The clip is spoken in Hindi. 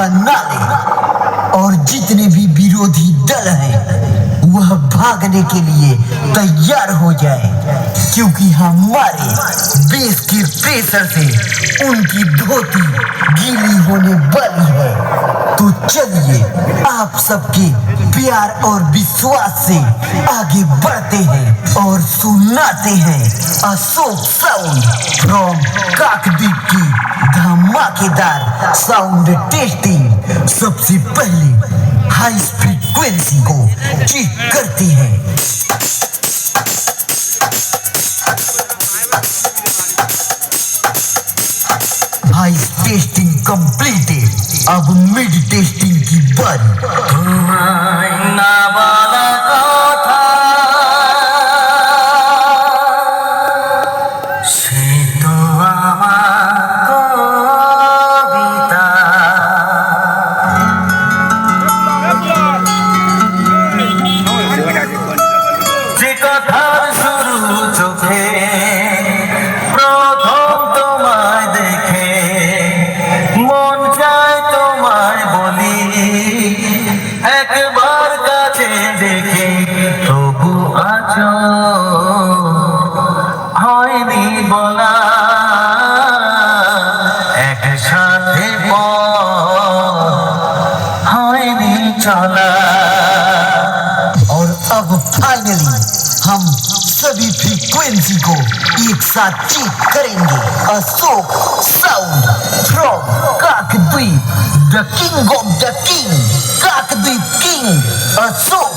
बना ले और जितने भी विरोधी दल हैं, वह भागने के लिए तैयार हो जाए, क्योंकि हमारे देश के प्रेशर से उनकी धोती गीली होने वाली है। तो चलिए, आप सबके प्यार और विश्वास से आगे बढ़ते हैं और सुनाते हैं अशोक साउंड फ्रॉम काकद्वीप की धमाकेदार साउंड टेस्टिंग सबसे पहले हाई फ्रीक्वेंसी को चेक करते हैं। हाई टेस्टिंग कंप्लीटेड अब मिड टेस्टिंग की बारी। বলা একসাথে পথ হয়নি চলা और अब फाइनली हम सभी फ्रीक्वेंसी को एक साथ चेक करेंगे Ashok sound from Kakdwip the king of the king Kakdwip king Ashok